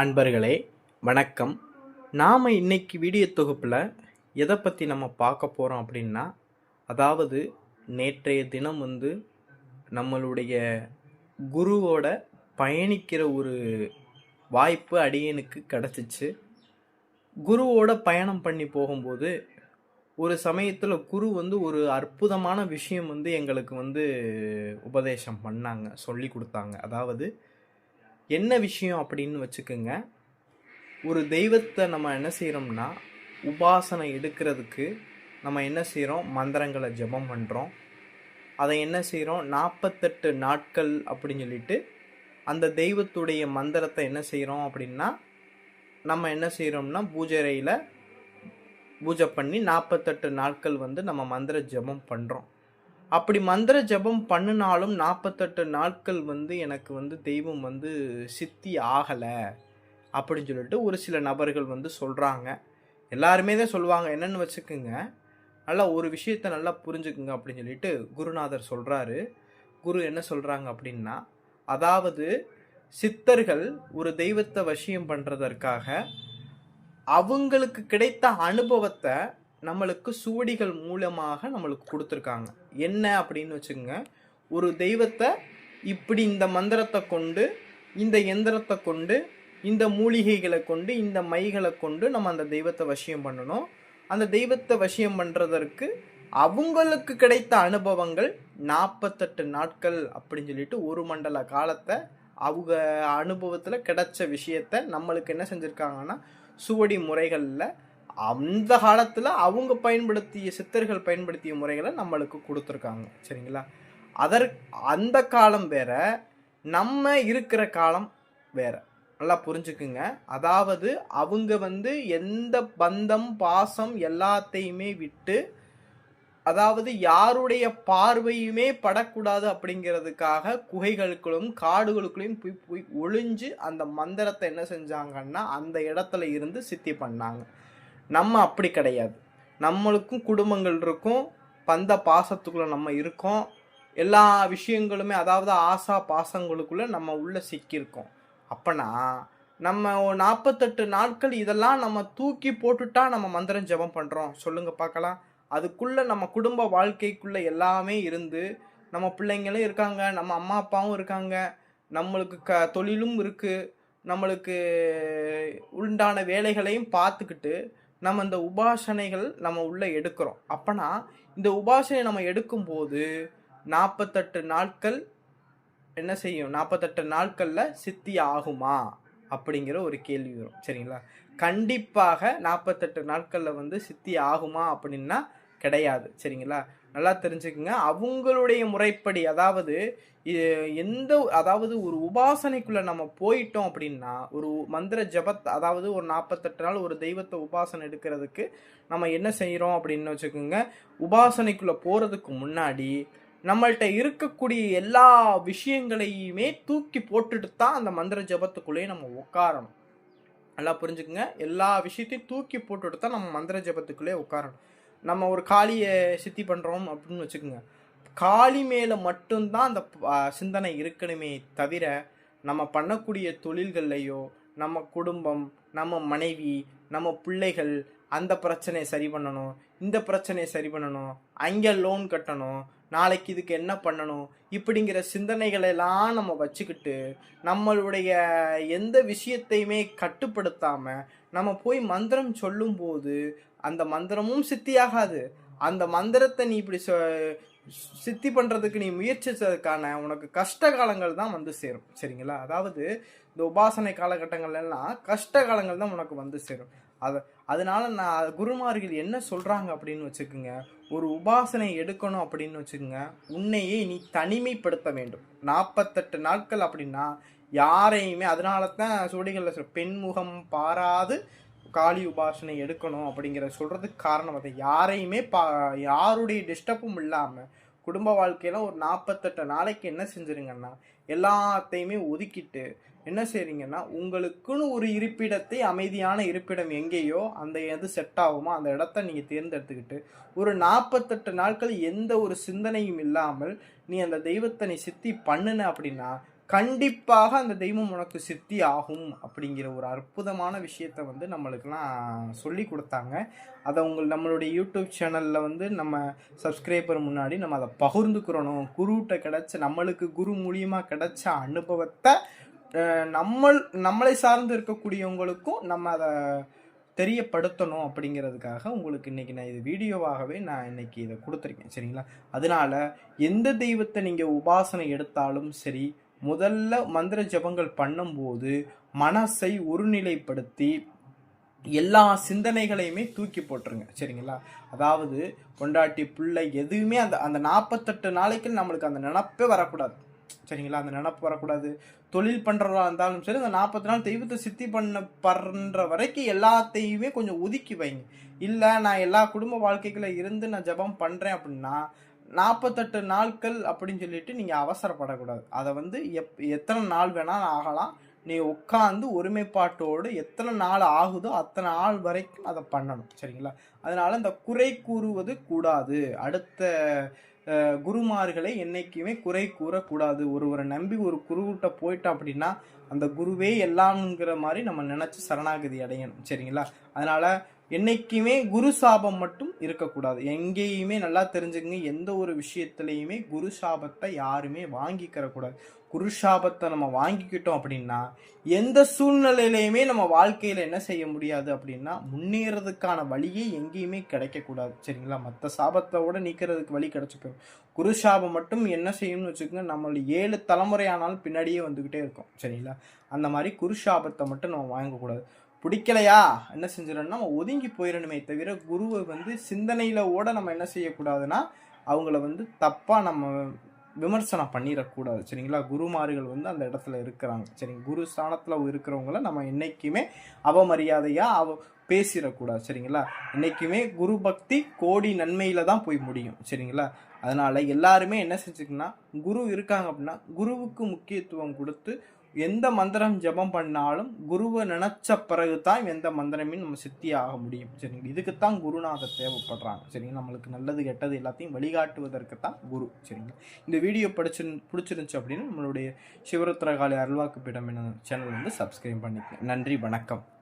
அன்பர்களே வணக்கம். நாம் இன்னைக்கு வீடியோ தொகுப்பில் எதை பற்றி நம்ம பார்க்க போகிறோம் அப்படின்னா அதாவது நேற்றைய தினம் வந்து நம்மளுடைய குருவோட பயணிக்கிற ஒரு வாய்ப்பு அடியனுக்கு கிடச்சிச்சு. குருவோட பயணம் பண்ணி போகும்போது ஒரு சமயத்தில் குரு வந்து ஒரு அற்புதமான விஷயம் வந்து எங்களுக்கு வந்து உபதேசம் பண்ணாங்க சொல்லி கொடுத்தாங்க. அதாவது என்ன விஷயம் அப்படின்னு வச்சுக்கோங்க. ஒரு தெய்வத்தை நம்ம என்ன செய்கிறோம்னா உபாசனை எடுக்கிறதுக்கு நம்ம என்ன செய்கிறோம் மந்திரங்களை ஜெபம் பண்ணுறோம் அதை என்ன செய்கிறோம் நாற்பத்தெட்டு நாட்கள் அப்படின்னு சொல்லிட்டு அந்த தெய்வத்துடைய மந்திரத்தை என்ன செய்கிறோம் அப்படின்னா நம்ம என்ன செய்கிறோம்னா பூஜை பூஜை பண்ணி நாற்பத்தெட்டு நாட்கள் வந்து நம்ம மந்திர ஜெபம் பண்ணுறோம் அப்படி மந்திர ஜெபம் பண்ணினாலும் நாற்பத்தெட்டு நாட்கள் வந்து எனக்கு வந்து தெய்வம் வந்து சித்தி ஆகலை அப்படின்னு சொல்லிட்டு ஒரு சில நபர்கள் வந்து சொல்கிறாங்க எல்லாருமே தான் சொல்லுவாங்க என்னென்னு வச்சுக்கோங்க. நல்லா ஒரு விஷயத்தை நல்லா புரிஞ்சுக்குங்க அப்படின்னு சொல்லிட்டு குருநாதர் சொல்கிறாரு குரு என்ன சொல்கிறாங்க அப்படின்னா அதாவது சித்தர்கள் ஒரு தெய்வத்தை வசியம் பண்ணுறதற்காக அவங்களுக்கு கிடைத்த அனுபவத்தை நம்மளுக்கு சுவடிகள் மூலமாக நம்மளுக்கு கொடுத்துருக்காங்க. என்ன அப்படின்னு வச்சுக்கோங்க. ஒரு தெய்வத்தை இப்படி இந்த மந்திரத்தை கொண்டு இந்த எந்திரத்தை கொண்டு இந்த மூலிகைகளை கொண்டு இந்த மைகளை கொண்டு நம்ம அந்த தெய்வத்தை வசியம் பண்ணணும். அந்த தெய்வத்தை வசியம் பண்ணுறதற்கு அவங்களுக்கு கிடைத்த அனுபவங்கள் நாற்பத்தெட்டு நாட்கள் அப்படின்னு சொல்லிட்டு ஒரு மண்டல காலத்தை அவங்க அனுபவத்தில் கிடைச்ச விஷயத்த நம்மளுக்கு என்ன செஞ்சுருக்காங்கன்னா சுவடி முறைகளில் அந்த காலத்தில் அவங்க பயன்படுத்திய சித்தர்கள் பயன்படுத்திய முறைகளை நம்மளுக்கு கொடுத்துருக்காங்க. சரிங்களா? அதற் அந்த காலம் வேற நம்ம இருக்கிற காலம் வேற. நல்லா புரிஞ்சுக்குங்க. அதாவது அவங்க வந்து எந்த பந்தம் பாசம் எல்லாத்தையுமே விட்டு அதாவது யாருடைய பார்வையுமே படக்கூடாது அப்படிங்கிறதுக்காக குகைகளுக்குள்ளும் காடுகளுக்குள்ளேயும் போய் போய் ஒளிஞ்சு அந்த மந்திரத்தை என்ன செஞ்சாங்கன்னா அந்த இடத்துல இருந்து சித்தி பண்ணாங்க. நம்ம அப்படி கிடையாது. நம்மளுக்கும் குடும்பங்கள் இருக்கும். பந்த பாசத்துக்குள்ளே நம்ம இருக்கோம். எல்லா விஷயங்களுமே அதாவது ஆசா பாசங்களுக்குள்ளே நம்ம உள்ளே சிக்கியிருக்கோம். அப்போனா நம்ம நாற்பத்தெட்டு நாட்கள் இதெல்லாம் நம்ம தூக்கி போட்டுட்டா நம்ம மந்திரம் ஜெபம் பண்ணுறோம் சொல்லுங்க பார்க்கலாம். அதுக்குள்ளே நம்ம குடும்ப வாழ்க்கைக்குள்ளே எல்லாமே இருந்து நம்ம பிள்ளைங்களும் இருக்காங்க நம்ம அம்மா அப்பாவும் இருக்காங்க. நம்மளுக்கு க தொழிலும் இருக்குது நம்மளுக்கு உண்டான வேலைகளையும் பார்த்துக்கிட்டு நம்ம இந்த உபாசனைகள் நம்ம உள்ளே எடுக்கிறோம். அப்போனா இந்த உபாசனை நம்ம எடுக்கும்போது நாற்பத்தெட்டு நாட்கள் என்ன செய்யும்? நாற்பத்தெட்டு நாட்களில் சித்தி ஆகுமா? அப்படிங்கிற ஒரு கேள்வி வரும். சரிங்களா? கண்டிப்பாக நாற்பத்தெட்டு நாட்களில் வந்து சித்தி ஆகுமா அப்படின்னா கிடையாது. சரிங்களா? நல்லா தெரிஞ்சுக்கோங்க. அவங்களுடைய முறைப்படி அதாவது எந்த அதாவது ஒரு உபாசனைக்குள்ளே நம்ம போயிட்டோம் அப்படின்னா ஒரு மந்திர ஜபத் அதாவது ஒரு நாற்பத்தெட்டு நாள் ஒரு தெய்வத்தை உபாசனை எடுக்கிறதுக்கு நம்ம என்ன செய்கிறோம் அப்படின்னு வச்சுக்கோங்க. உபாசனைக்குள்ளே போகிறதுக்கு முன்னாடி நம்மள்கிட்ட இருக்கக்கூடிய எல்லா விஷயங்களையுமே தூக்கி போட்டுட்டு தான் அந்த மந்திர ஜபத்துக்குள்ளேயே நம்ம உட்காரணும். நல்லா புரிஞ்சுக்குங்க. எல்லா விஷயத்தையும் தூக்கி போட்டுட்டு தான் நம்ம மந்திர ஜபத்துக்குள்ளேயே உட்காரணும். நம்ம ஒரு காளியை சித்தி பண்ணுறோம் அப்படின்னு வச்சுக்கோங்க. காளி மேலே மட்டும்தான் அந்த சிந்தனை இருக்கணுமே தவிர நம்ம பண்ணக்கூடிய தொழில்கள்லையோ நம்ம குடும்பம் நம்ம மனைவி நம்ம பிள்ளைகள் அந்த பிரச்சனையை சரி பண்ணணும் இந்த பிரச்சனையை சரி பண்ணணும் அங்கே லோன் கட்டணும் நாளைக்கு இதுக்கு என்ன பண்ணணும்? இப்படிங்கிற சிந்தனைகளெல்லாம் நம்ம வச்சுக்கிட்டு நம்மளுடைய எந்த விஷயத்தையுமே கட்டுப்படுத்தாமல் நம்ம போய் மந்திரம் சொல்லும்போது அந்த மந்திரமும் சித்தியாகாது. அந்த மந்திரத்தை நீ இப்படி சித்தி பண்ணுறதுக்கு நீ முயற்சித்ததுக்கான உனக்கு கஷ்ட காலங்கள் தான் வந்து சேரும். சரிங்களா? அதாவது இந்த உபாசனை காலகட்டங்கள்லாம் கஷ்ட காலங்கள் தான் உனக்கு வந்து சேரும். அதை அதனால நான் குருமார்கள் என்ன சொல்கிறாங்க அப்படின்னு வச்சுக்கோங்க. ஒரு உபாசனை எடுக்கணும் அப்படின்னு வச்சுக்கோங்க. உன்னையே நீ தனிமைப்படுத்த வேண்டும். நாற்பத்தெட்டு நாட்கள் அப்படின்னா யாரையுமே அதனால தான் சுவடிகளில் சொல் பெண்முகம் பாராது காளி உபாசனை எடுக்கணும் அப்படிங்கிற சொல்கிறதுக்கு காரணம் அதை. யாரையுமே பா யாருடைய டிஸ்டர்பும் இல்லாமல் குடும்ப வாழ்க்கையில் ஒரு நாற்பத்தெட்டு நாளைக்கு என்ன செஞ்சுருங்கன்னா எல்லாத்தையுமே ஒதுக்கிட்டு என்ன செய்றீங்கன்னா உங்களுக்குன்னு ஒரு இருப்பிடத்தை அமைதியான இருப்பிடம் எங்கேயோ அந்த எது செட் ஆகுமோ அந்த இடத்த நீங்கள் தேர்ந்தெடுத்துக்கிட்டு ஒரு நாற்பத்தெட்டு நாட்கள் எந்த ஒரு சிந்தனையும் இல்லாமல் நீ அந்த தெய்வத்தை நீ சித்தி பண்ணுன அப்படின்னா கண்டிப்பாக அந்த தெய்வம் உனக்கு சித்தி ஆகும் அப்படிங்கிற ஒரு அற்புதமான விஷயத்த வந்து நம்மளுக்கெல்லாம் சொல்லி கொடுத்தாங்க. அதை உங்கள் நம்மளுடைய யூடியூப் சேனலில் வந்து நம்ம சப்ஸ்கிரைபர் முன்னாடி நம்ம அதை பகிர்ந்துக்கிறணும். குருகிட்ட கிடச்ச நம்மளுக்கு குரு மூலியமாக கிடைச்ச அனுபவத்தை நம்ம நம்மளை சார்ந்து இருக்கக்கூடியவங்களுக்கும் நம்ம அதை தெரியப்படுத்தணும் அப்படிங்கிறதுக்காக உங்களுக்கு இன்றைக்கி நான் இது வீடியோவாகவே நான் இன்னைக்கு இதை கொடுத்துருக்கேன். சரிங்களா? அதனால எந்த தெய்வத்தை நீங்கள் உபாசனை எடுத்தாலும் சரி முதல்ல மந்திர ஜபங்கள் பண்ணும்போது மனசை ஒருநிலைப்படுத்தி எல்லா சிந்தனைகளையுமே தூக்கி போட்டுருங்க. சரிங்களா? அதாவது கொண்டாட்டி பிள்ளை எதுவுமே அந்த அந்த நாற்பத்தெட்டு நாளைக்கு நம்மளுக்கு அந்த நினப்பே வரக்கூடாது. சரிங்களா? அந்த நினப்பு வரக்கூடாது. தொழில் பண்ணுறதா இருந்தாலும் சரி அந்த நாற்பத்தி நாள் தெய்வத்தை சித்தி பண்ண பண்ணுற வரைக்கும் எல்லாத்தையுமே கொஞ்சம் ஒதுக்கி வைங்க. இல்லை நான் எல்லா குடும்ப வாழ்க்கைகளை இருந்து நான் ஜெபம் பண்ணுறேன் அப்படின்னா நாற்பத்தெட்டு நாட்கள் அப்படின்னு சொல்லிட்டு நீங்கள் அவசரப்படக்கூடாது. அதை வந்து எப் எத்தனை நாள் வேணாலும் ஆகலாம். நீ உட்காந்து ஒருமைப்பாட்டோடு எத்தனை நாள் ஆகுதோ அத்தனை நாள் வரைக்கும் அதை பண்ணணும். சரிங்களா? அதனால் இந்த குறை கூறுவது கூடாது. அடுத்த குருமார்களை என்றைக்குமே குறை கூறக்கூடாது. ஒருவரை நம்பி ஒரு குருகிட்ட போயிட்டோம் அப்படின்னா அந்த குருவே எல்லாம்ங்கிற மாதிரி நம்ம நினச்சி சரணாகதி அடையணும். சரிங்களா? அதனால் என்னைக்குமே குரு சாபம் மட்டும் இருக்கக்கூடாது. எங்கேயுமே நல்லா தெரிஞ்சுக்கங்க எந்த ஒரு விஷயத்துலையுமே குரு சாபத்தை யாருமே வாங்கிக்கிறக்கூடாது. குரு சாபத்தை நம்ம வாங்கிக்கிட்டோம் அப்படின்னா எந்த சூழ்நிலையிலையுமே நம்ம வாழ்க்கையில் என்ன செய்ய முடியாது அப்படின்னா முன்னேறதுக்கான வழியே எங்கேயுமே கிடைக்கக்கூடாது. சரிங்களா? மற்ற சாபத்தோட நீக்கிறதுக்கு வழி கிடைச்சிக்கும் குரு சாபம் மட்டும் என்ன செய்யணும்னு வச்சுக்கோங்க நம்மளோட ஏழு தலைமுறையானாலும் பின்னாடியே வந்துக்கிட்டே இருக்கும். சரிங்களா? அந்த மாதிரி குரு சாபத்தை மட்டும் நம்ம வாங்கக்கூடாது. பிடிக்கலையா? என்ன செஞ்சிடணும் நம்ம ஒதுங்கி போயிடணுமே தவிர குருவை வந்து சிந்தனையில ஓட நம்ம என்ன செய்யக்கூடாதுன்னா அவங்கள வந்து தப்பாக நம்ம விமர்சனம் பண்ணிடக்கூடாது. சரிங்களா? குருமார்கள் வந்து அந்த இடத்துல இருக்கிறாங்க. சரிங்க குரு ஸ்தானத்தில் இருக்கிறவங்கள நம்ம என்றைக்குமே அவமரியாதையாக அவ பேசிடக்கூடாது. சரிங்களா? என்றைக்குமே குரு பக்தி கோடி நன்மையில் தான் போய் முடியும். சரிங்களா? அதனால் எல்லாருமே என்ன செஞ்சுக்கன்னா குரு இருக்காங்க அப்படின்னா குருவுக்கு முக்கியத்துவம் கொடுத்து எந்த மந்திரம் ஜெபம் பண்ணாலும் குருவை நினைச்ச பிறகு தான் எந்த மந்திரமே நம்ம சித்தி ஆக முடியும். சரிங்களா? இதுக்குத்தான் குருநாதர் தேவைப்படுறாங்க. சரிங்களா? நம்மளுக்கு நல்லது கெட்டது எல்லாத்தையும் வழிகாட்டுவதற்கு தான் குரு. சரிங்களா? இந்த வீடியோ படிச்சு பிடிச்சிருந்துச்சு அப்படின்னு நம்மளுடைய சிவருத்திரகாளி அருள்வாக்கு பீடம் என்ன சேனல் வந்து சப்ஸ்கிரைப் பண்ணிக்கலாம் நன்றி வணக்கம்.